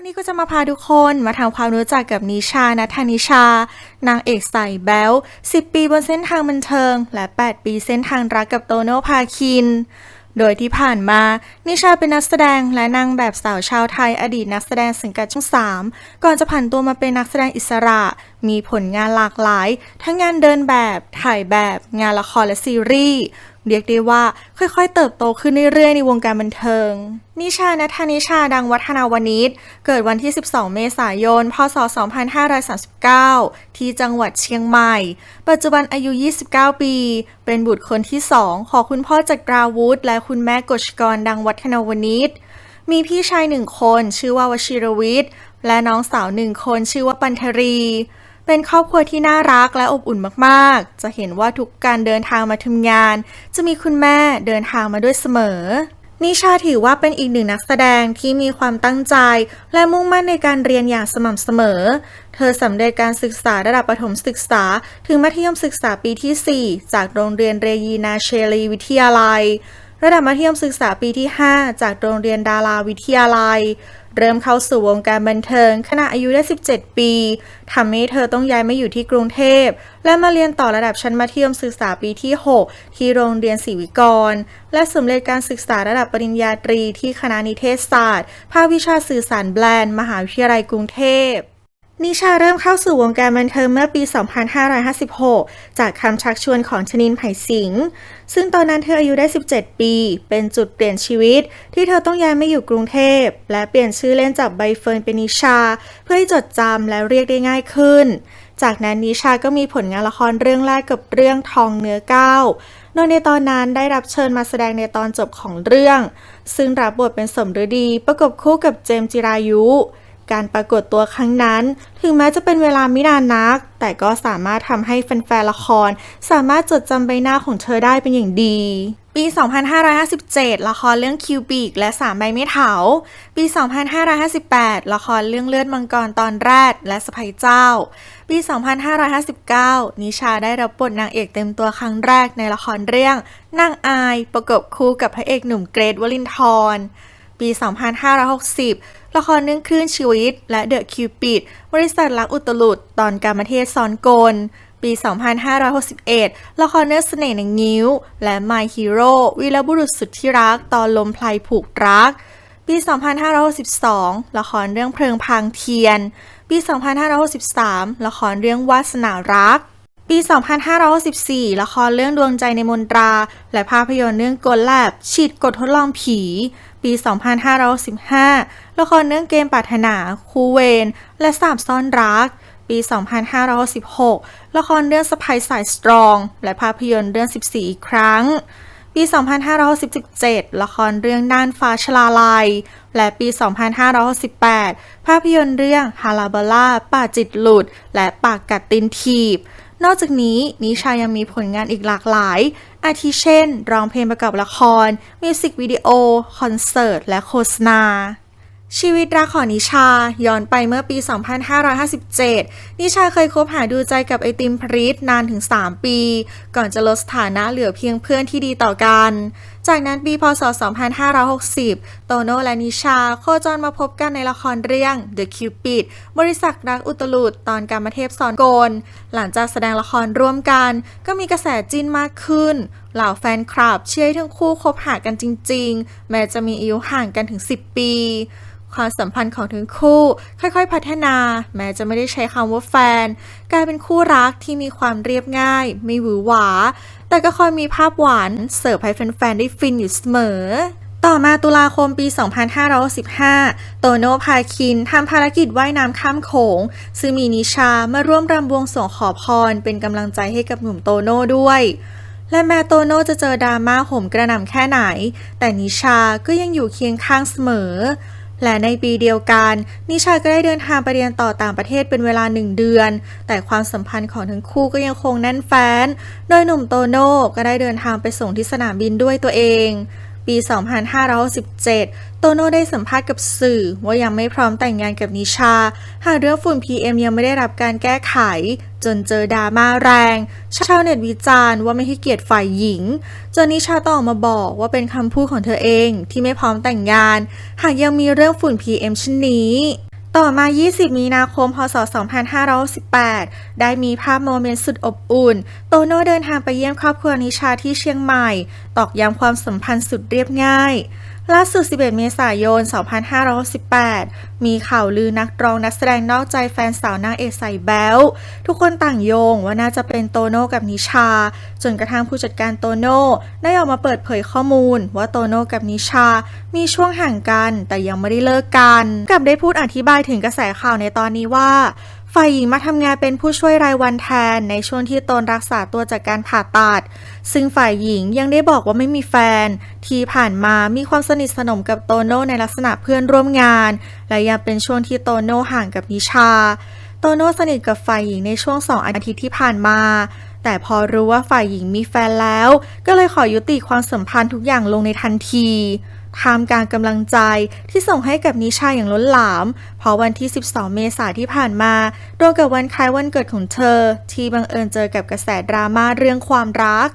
วันนี้ก็จะมาพาทุกคนมาทำความรู้จักกับนิชานัทนิชา นางเอกใส่แบล10 ปีบนเส้นทางบันเทิง และ 8 ปีเส้นทางรักกับโตโน่พาคิน โดยที่ผ่านมา นิชาเป็นนักแสดงและนางแบบสาวชาวไทยอดีตนักแสดงสังกัดช่อง3ก่อนจะผันตัวมาเป็นนักแสดงอิสระมีผลงานหลากหลาย ทั้งงานเดินแบบ ถ่ายแบบ งานละครและซีรีส์เรียกได้ว่าค่อยๆ เติบโตขึ้นเรื่อยๆ ในวงการบันเทิง นิชานัทนิชาดังวัฒนาวนิชเกิดวันที่ 12 เมษายน พศ 2539 ที่จังหวัดเชียงใหม่ ปัจจุบันอายุ 29 ปี เป็นบุตรคนที่สองของคุณพ่อจักราวุธ และคุณแม่กฤษกรดังวัฒนาวนิชมีพี่ชายหนึ่งคนชื่อว่าวชิรวิทย์ และน้องสาวหนึ่งคนชื่อว่าปันธรี เป็นครอบครัวที่น่ารักและอบอุ่นมากๆ จะเห็นว่าทุกการเดินทางมาทำงาน จะมีคุณแม่เดินทางมาด้วยเสมอ นิชาถือว่าเป็นอีกหนึ่งนักแสดงที่มีความตั้งใจ และมุ่งมั่นในการเรียนอย่างสม่ำเสมอ เธอสำเร็จการศึกษาระดับประถมศึกษา ถึงมัธยมศึกษาปีที่ 4 จากโรงเรียนเรยีนาเชลีวิทยาลัย ระดับมัธยมศึกษาปีที่ 5 จากโรงเรียนดาราวิทยาลัย เริ่มเข้าสู่วงการบันเทิงขณะอายุได้ 17 ปีทำให้เธอต้องย้ายมาอยู่ที่กรุงเทพ และมาเรียนต่อระดับชั้นมัธยมศึกษาปีที่ 6 ที่โรงเรียนศรีวิกร และสำเร็จการศึกษาระดับปริญญาตรีที่คณะนิเทศศาสตร์ ภาควิชาสื่อสารแบรนด์ มหาวิทยาลัยกรุงเทพ นิชาเริ่มเข้าสู่วงการบันเทิงเมื่อปี 2556 จากคำชักชวนของชนินไผ่สิงห์ ซึ่งตอนนั้นเธออายุได้ 17 ปี เป็นจุดเปลี่ยนชีวิต ที่เธอต้องย้ายมาอยู่กรุงเทพ และเปลี่ยนชื่อเล่นจากใบเฟิร์นเป็นนิชา เพื่อให้จดจำและเรียกได้ง่ายขึ้น จากนั้นนิชาก็มีผลงานละครเรื่องแรกกับเรื่องทองเนื้อก้าวโดยในตอนนั้นได้รับเชิญมาแสดงในตอนจบของเรื่อง ซึ่งรับบทเป็นสมฤดีประกบคู่กับเจมจิรายุ การปรากฏตัวครั้งนั้น ถึงแม้จะเป็นเวลาไม่นานนัก แต่ก็สามารถทำให้แฟนๆละคร สามารถจดจำใบหน้าของเธอได้เป็นอย่างดี ปี 2557 ละครเรื่องคิวบิกและสามใบไม่เถา ปี 2558 ละครเรื่องเลือดมังกรตอนแรกและสะพายเจ้า ปี 2559 นิชาได้รับบทนางเอกเต็มตัวครั้งแรกในละครเรื่องนางอายประกบคู่กับพระเอกหนุ่มเกรทวลินทร์ ปี 2560 ละครเรื่องคลื่นชีวิต และเดอะคิวปิดบริษัทรักอุตลุดตอนการมเทศซ้อนกล ปี 2561 ละครเรื่อเสน่ห์ในงิ้ว และ My Hero วีรบุรุษสุดที่รัก ตอนลมพลายผูกรัก ปี 2562 ละครเรื่องเพลิงพรางเทียน ปี 2563 ละครเรื่องวาสนารัก ปี 2564ละครเรื่องดวงใจในมนตรา และภาพยนตร์เรื่องกลแลบฉีดกดทดลองผี ปี 2515 ละครเรื่องเกมปรารถนา คูเวน และสามซ่อนรัก ปี 2516 ละครเรื่องสไปสายสตรอง และภาพยนตร์เรื่อง 14 อีกครั้ง ปี 2567ละครเรื่องน่านฟ้าชลาลัย และปี 2568ภาพยนตร์เรื่องฮาลาบาล่าป่าจิตหลุด และปากกัดตินทีบ นอกจากนี้นิชายังมีผลงานอีกหลากหลาย อาทิเช่น ร้องเพลงประกอบละคร มิวสิกวิดีโอ คอนเสิร์ต และโฆษณา ชีวิตรักของนิชาย้อนไปเมื่อปี 2557 นิชาเคยคบหาดูใจกับไอติมพริตนานถึง 3 ปี ก่อนจะลดสถานะเหลือเพียงเพื่อนที่ดีต่อกัน จากนั้นปีพศ 2560 โตโน่และนิชา โคจรมาพบกันในละครเรื่อง The Cupid บริษัทรักอุตลุดตอนการมาเทพสอนโกน หลังจากแสดงละครร่วมกัน ก็มีกระแสจิ้นมากขึ้น เหล่าแฟนคลับเชื่อให้ทั้งคู่คบหากันจริง ๆ แม้จะมีอายุห่างกันถึง 10 ปีความสัมพันธ์ของทั้งคู่ ค่อยๆ พัฒนา แม้จะไม่ได้ใช้คำว่าแฟน กลายเป็นคู่รักที่มีความเรียบง่าย ไม่หวือหวา แต่ก็คอยมีภาพหวานเสิร์ฟให้แฟนๆได้ฟินอยู่เสมอ ต่อมาตุลาคมปี 2515 โตโน่พาคินทำภารกิจว่ายน้ำข้ามโขง ซึ่งมีนิชามาร่วมรำบวงสรวงขอพร เป็นกำลังใจให้กับหนุ่มโตโน่ด้วยและแม้โตโน่จะเจอดราม่าโหมกระหน่ำแค่ไหน แต่นิชาก็ยังอยู่เคียงข้างเสมอ และในปีเดียวกัน นิชาก็ได้เดินทางไปเรียนต่อต่างประเทศเป็นเวลาหนึ่งเดือน แต่ความสัมพันธ์ของทั้งคู่ก็ยังคงแน่นแฟ้น โดยหนุ่มโตโน่ก็ได้เดินทางไปส่งที่สนามบินด้วยตัวเอง ปี 2517 โตโน่ได้สัมภาษณ์กับสื่อว่ายังไม่พร้อมแต่งงานกับนิชา หากเรื่องฝุ่น PM ยังไม่ได้รับการแก้ไข จนเจอดราม่าแรง ชาวเน็ตวิจารณ์ว่าไม่ให้เกียรติฝ่ายหญิง จนนิชาต้องออกมาบอกว่าเป็นคำพูดของเธอเองที่ไม่พร้อมแต่งงาน หากยังมีเรื่องฝุ่น PM เช่นนี้ต่อมา 20 มีนาคม พศ 2518 ได้มีภาพโมเมนต์สุดอบอุ่น โตโน่เดินทางไปเยี่ยมครอบครัวนิชาที่เชียงใหม่ ตอกย้ำความสัมพันธ์สุดเรียบง่าย ล่าสุด 11 เมษายน 2518มีข่าวลือนักร้องนักแสดงนอกใจแฟนสาวนางเอกใส่แบลทุกคนต่างโยงว่าน่าจะเป็นโตโน่กับนิชา จนกระทั่งผู้จัดการโตโน่ได้ออกมาเปิดเผยข้อมูล ว่าโตโน่กับนิชา มีช่วงห่างกัน แต่ยังไม่ได้เลิกกัน กับได้พูดอธิบายถึงกระแสข่าวในตอนนี้ว่า ฝ่ายหญิงมาทำงานเป็นผู้ช่วยรายวันแทนในช่วงที่ตนรักษาตัวจากการผ่าตัด ซึ่งฝ่ายหญิงยังได้บอกว่าไม่มีแฟน ที่ผ่านมามีความสนิทสนมกับโตโน่ในลักษณะเพื่อนร่วมงาน และยังเป็นช่วงที่โตโน่ห่างกับนิชา โตโน่สนิทกับฝ่ายหญิงในช่วงสองอาทิตย์ที่ผ่านมา แต่พอรู้ว่าฝ่ายหญิงมีแฟนแล้ว ก็เลยขอยุติความสัมพันธ์ทุกอย่างลงในทันทีท่ามกลางกำลังใจที่ส่งให้กับนิชาอย่างล้นหลาม เพราะวันที่ 12 เมษายนที่ผ่านมาตรงกับวันคล้ายวันเกิดของเธอ ที่บังเอิญเจอกับกระแสดราม่าเรื่องความรัก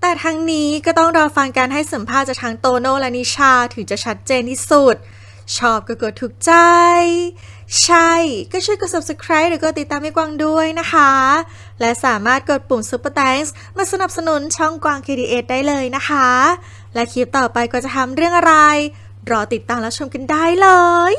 แต่ทั้งนี้ก็ต้องรอฟังการให้สัมภาษณ์จากทั้งโตโน่และนิชาถึงจะชัดเจนที่สุด ชอบก็กดถูกใจ ใช่ก็ช่วยกด subscribe หรือกดติดตามให้กวางด้วยนะคะ และสามารถกดปุ่ม super thanks มาสนับสนุนช่องกวาง KDS ได้เลยนะคะ และคลิปต่อไปก็จะทำเรื่องอะไร รอติดตามและชมกันได้เลย